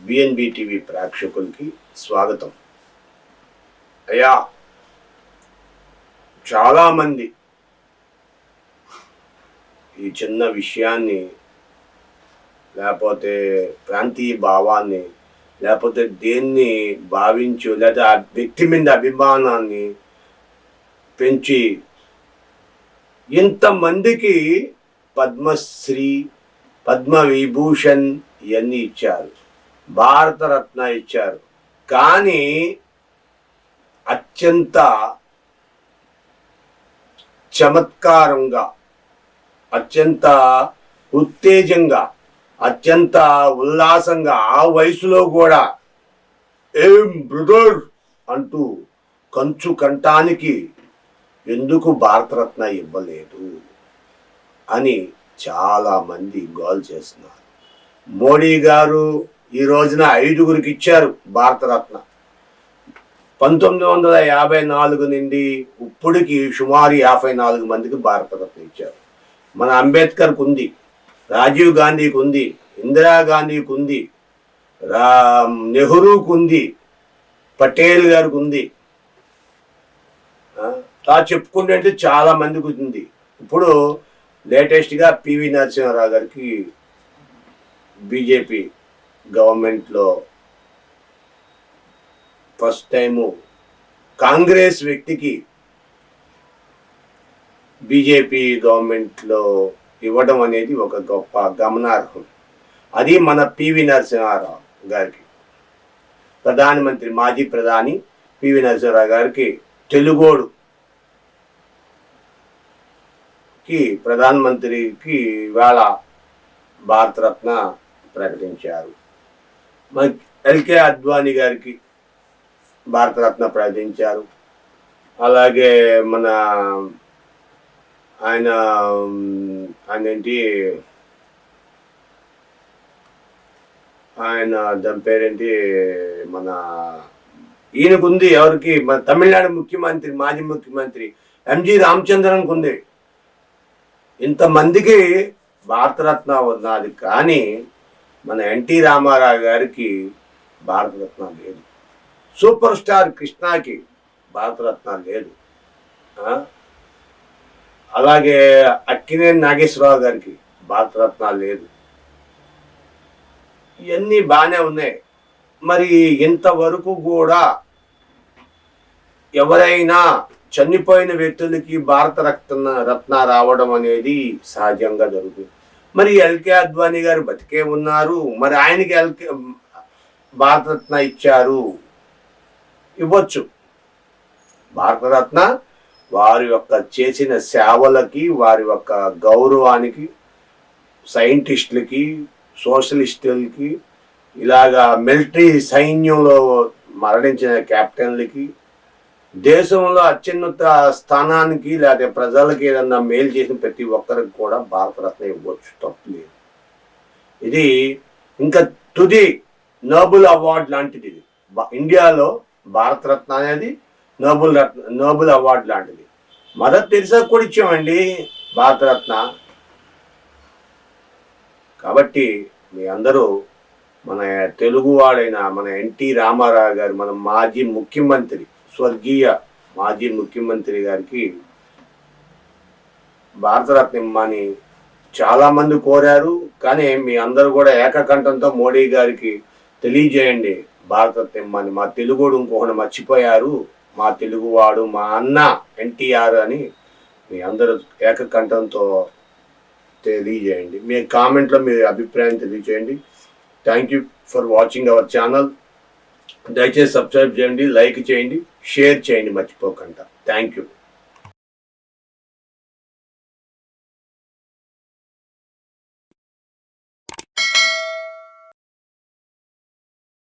BNB TV ప్రేక్షకులకి స్వాగతం. అయ్యా చాలామంది ఈ చిన్న విషయాన్ని లేకపోతే ప్రాంతీయ భావాన్ని లేకపోతే దేన్ని భావించు లేదా ఆ వ్యక్తి మీద అభిమానాన్ని పెంచి ఇంతమందికి పద్మశ్రీ పద్మవిభూషణ్ ఇవన్నీ ఇచ్చారు. భారతరత్న ఇచ్చారు. కానీ అత్యంత చమత్కారంగా అత్యంత ఉత్తేజంగా అత్యంత ఉల్లాసంగా ఆ వయసులో కూడా ఏం బ్రదర్ అంటూ కంచు కంఠానికి ఎందుకు భారతరత్న ఇవ్వలేదు అని చాలామంది గోల్ చేస్తున్నారు. మోడీ గారు ఈ రోజున ఐదుగురికి ఇచ్చారు భారతరత్న. పంతొమ్మిది వందల యాభై నాలుగు నుండి ఇప్పటికి సుమారు యాభై నాలుగు మందికి భారతరత్న ఇచ్చారు. మన అంబేద్కర్కి ఉంది రాజీవ్ గాంధీకి ఉంది ఇందిరాగాంధీకి ఉంది రా నెహ్రూకి ఉంది పటేల్ గారికి ఉంది. అలా చెప్పుకుంటే చాలా మందికి ఉంది. ఇప్పుడు లేటెస్ట్గా పివి నరసింహారావు గారికి బీజేపీ గవర్నమెంట్లో ఫస్ట్ టైము కాంగ్రెస్ వ్యక్తికి బీజేపీ గవర్నమెంట్లో ఇవ్వడం అనేది ఒక గొప్ప గమనార్హం. అది మన పివి నరసింహారావు గారికి. ప్రధానమంత్రి మాజీ ప్రధాని పివి నరసింహారావు గారికి తెలుగోడు. కి ప్రధానమంత్రికి ఇవాళ భారతరత్న ప్రకటించారు. ఎల్కే అద్వానీ గారికి భారతరత్న ప్రకటించారు. అలాగే మన ఆయన ఆయన ఏంటి? ఆయన దాని పేరేంటి? మన ఈయనకుంది ఎవరికి? మన తమిళనాడు ముఖ్యమంత్రి మాజీ ముఖ్యమంత్రి ఎంజి రామచంద్రన్కి ఉంది ఇంతమందికి భారతరత్న ఉన్నది కానీ మన ఎన్టీ రామారావు గారికి భారతరత్న లేదు. సూపర్ స్టార్ కృష్ణాకి భారతరత్న లేదు. అలాగే అక్కినేని నాగేశ్వరరావు గారికి భారతరత్న లేదు. ఇవన్నీ బాగానే ఉన్నాయి. మరి ఇంతవరకు కూడా ఎవరైనా చనిపోయిన వ్యక్తులకి భారత రత్న రత్న రావడం అనేది సహజంగా జరుగుతుంది. మరి ఎల్కే అద్వానీ గారు బతికే ఉన్నారు. మరి ఆయనకి ఎల్కే భారతరత్న ఇచ్చారు. ఇవ్వచ్చు. భారతరత్న వారి యొక్క చేసిన సేవలకి వారి యొక్క గౌరవానికి సైంటిస్టులకి సోషలిస్టులకి ఇలాగా మిలిటరీ సైన్యంలో మరణించిన కెప్టెన్లకి దేశంలో అత్యున్నత స్థానానికి లేకపోతే ప్రజలకి ఏదన్నా మేలు చేసిన ప్రతి ఒక్కరికి కూడా భారతరత్న ఇవ్వచ్చు తప్పులేదు ఇది ఇంకా తుది నోబుల్ అవార్డ్ లాంటిది ఇది. ఇండియాలో భారతరత్న అనేది నోబుల్ రత్న నోబుల్ అవార్డ్ లాంటిది. మదర్ తెరిసా కూడా ఇచ్చామండి భారతరత్న కాబట్టి మీ అందరూ మన తెలుగువాడైన మన ఎన్టీ రామారావు గారు మన మాజీ ముఖ్యమంత్రి స్వర్గీయ మాజీ ముఖ్యమంత్రి గారికి భారతరత్న ఇమ్మని చాలామంది కోరారు. కానీ మీ అందరూ కూడా ఏకకంఠంతో మోడీ గారికి తెలియజేయండి. భారతరత్న ఇమ్మని మా తెలుగుడు ఇంకొకటి మర్చిపోయారు. మా తెలుగువాడు మా అన్న ఎన్టీఆర్ అని మీ అందరూ ఏకకంఠంతో తెలియజేయండి. మీ కామెంట్లో మీ అభిప్రాయం తెలియజేయండి. Thank you for watching our channel దయచేసి సబ్స్క్రైబ్ చేయండి లైక్ చేయండి షేర్ చేయండి మర్చిపోకుండా. Thank you